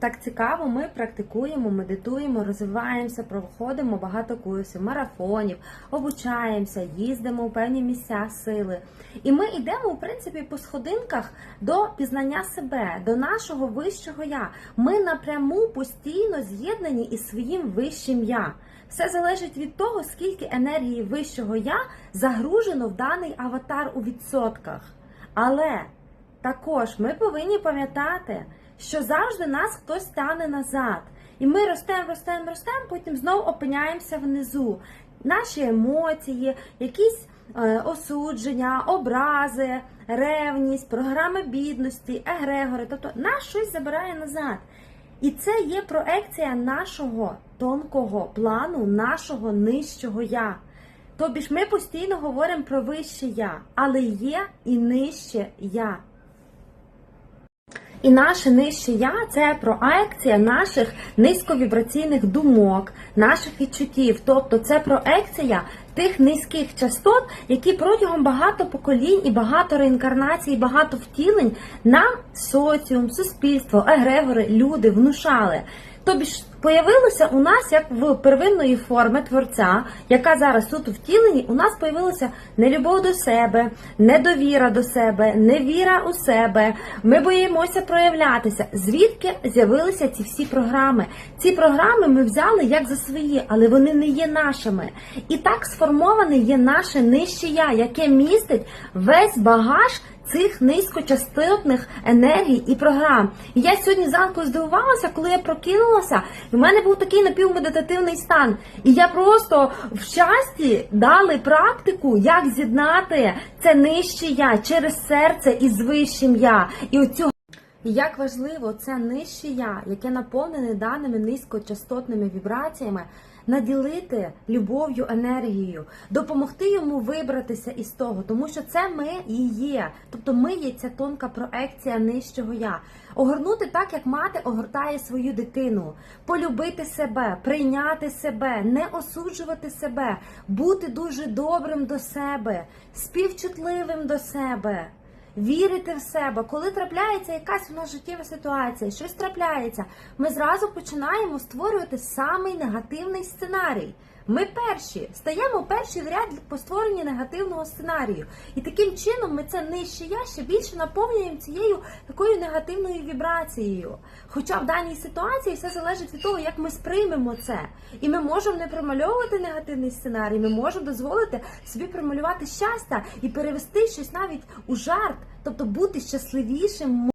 Так цікаво, ми практикуємо, медитуємо, розвиваємося, проходимо багато курсів, марафонів, обучаємося, їздимо у певні місця сили. І ми йдемо, в принципі, по сходинках до пізнання себе, до нашого вищого я. Ми напряму постійно з'єднані із своїм вищим я. Все залежить від того, скільки енергії вищого я загружено в даний аватар у відсотках. Але також ми повинні пам'ятати, що завжди нас хтось тягне назад. І ми ростемо, ростемо, ростемо, потім знову опиняємося внизу. Наші емоції, якісь е, осудження, образи, ревність, програми бідності, егрегори, тобто нас щось забирає назад. І це є проекція нашого тонкого плану, нашого нижчого я. Тобі ж ми постійно говоримо про вище я, але є і нижче я. І наше нижче я це проекція наших низьковібраційних думок, наших відчуттів. Тобто це проекція тих низьких частот, які протягом багато поколінь і багато реінкарнацій, і багато втілень нам соціум, суспільство, егрегори, люди внушали. Тобі ж появилося у нас як в первинної форми творця, яка зараз тут у у нас появилася нелюбов до себе, недовіра до себе, невіра у себе. Ми боїмося проявлятися. Звідки з'явилися ці всі програми? Ці програми ми взяли як за свої, але вони не є нашими. І так сформоване є наше нижче я, яке містить весь багаж цих низькочастотних енергій і програм. І я сьогодні зранку здивувалася, коли я прокинулася, і в мене був такий напівмедитативний стан. І я просто в щасті дали практику, як з'єднати це нижче я через серце із вищим я. І оцю і як важливо це нижче я, яке наповнене даними низькочастотними вібраціями, наділити любов'ю, енергією, допомогти йому вибратися із того, тому що це ми і є. Тобто ми є ця тонка проекція нижчого я. Огорнути так, як мати огортає свою дитину, полюбити себе, прийняти себе, не осуджувати себе, бути дуже добрим до себе, співчутливим до себе. Вірити в себе, коли трапляється якась у нас життєва ситуація, щось трапляється, ми зразу починаємо створювати самий негативний сценарій. Ми перші стаємо перші в ряд по створенні негативного сценарію. І таким чином ми це нижче я ще більше наповнюємо цією такою негативною вібрацією. Хоча в даній ситуації все залежить від того, як ми сприймемо це. І ми можемо не промальовувати негативний сценарій, ми можемо дозволити собі промалювати щастя і перевести щось навіть у жарт, тобто бути щасливішим.